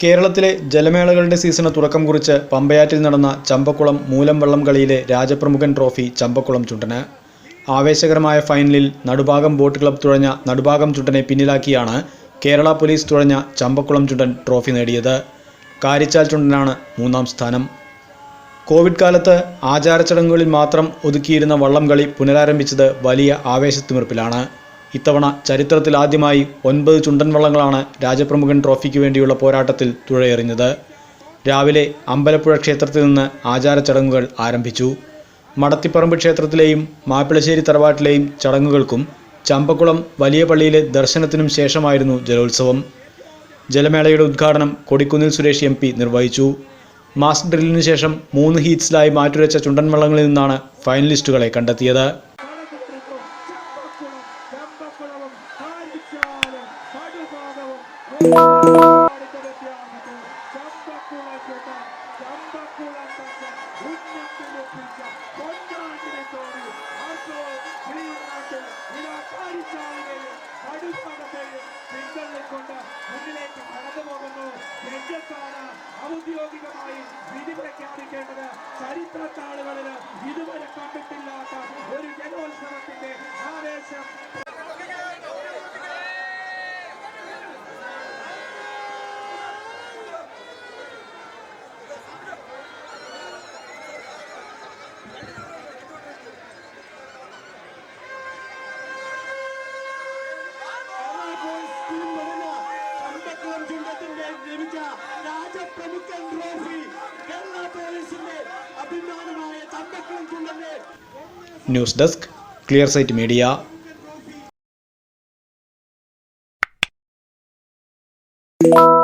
കേരളത്തിലെ ജലമേളകളുടെ സീസണ് തുടക്കം കുറിച്ച് പമ്പയാറ്റിൽ നടന്ന ചമ്പക്കുളം മൂലംവള്ളം കളിയിലെ രാജപ്രമുഖൻ ട്രോഫി ചമ്പക്കുളം ചുണ്ടന്. ആവേശകരമായ ഫൈനലിൽ നടുഭാഗം ബോട്ട് ക്ലബ് തുഴഞ്ഞ നടുഭാഗം ചുണ്ടനെ പിന്നിലാക്കിയാണ് കേരള പോലീസ് തുഴഞ്ഞ ചമ്പക്കുളം ചുണ്ടൻ ട്രോഫി നേടിയത്. കാരിച്ചാൽ ചുണ്ടനാണ് മൂന്നാം സ്ഥാനം. കോവിഡ് കാലത്ത് ആചാരച്ചടങ്ങുകളിൽ മാത്രം ഒതുക്കിയിരുന്ന വള്ളംകളി പുനരാരംഭിച്ചത് വലിയ ആവേശത്തിമിർപ്പിലാണ് ഇത്തവണ ചരിത്രത്തിൽ ആദ്യമായി ഒൻപത് ചുണ്ടൻ വള്ളങ്ങളാണ് രാജപ്രമുഖൻ ട്രോഫിക്ക് വേണ്ടിയുള്ള പോരാട്ടത്തിൽ തുഴയെറിഞ്ഞത്. രാവിലെ അമ്പലപ്പുഴ ക്ഷേത്രത്തിൽ നിന്ന് ആചാരച്ചടങ്ങുകൾ ആരംഭിച്ചു. മടത്തിപ്പറമ്പ് ക്ഷേത്രത്തിലെയും മാപ്പിളശ്ശേരി തറവാട്ടിലെയും ചടങ്ങുകൾക്കും ചമ്പക്കുളം വലിയ പള്ളിയിലെ ദർശനത്തിനും ശേഷമായിരുന്നു ജലോത്സവം. ജലമേളയുടെ ഉദ്ഘാടനം കൊടിക്കുന്നിൽ സുരേഷ് എം നിർവഹിച്ചു. മാസ് ഡ്രില്ലിനു ശേഷം മൂന്ന് ഹീറ്റ്സിലായി മാറ്റുരച്ച ചുണ്ടൻ വള്ളങ്ങളിൽ നിന്നാണ് ഫൈനലിസ്റ്റുകളെ കണ്ടെത്തിയത്. മുന്നിലേക്ക് കടന്നു പോകുന്നു രഞ്ജത്താണ് ഔദ്യോഗികമായി വിധി പ്രഖ്യാപിക്കേണ്ടത് ചരിത്രത്താളുകളിൽ ഇതുവരെ രാജപ്രമുഖൻ ട്രോഫി കേരള പോലീസിന്റെ അഭിമാനമായ Champakulam ചുണ്ടന്റെ news desk clear sight media. Trophy.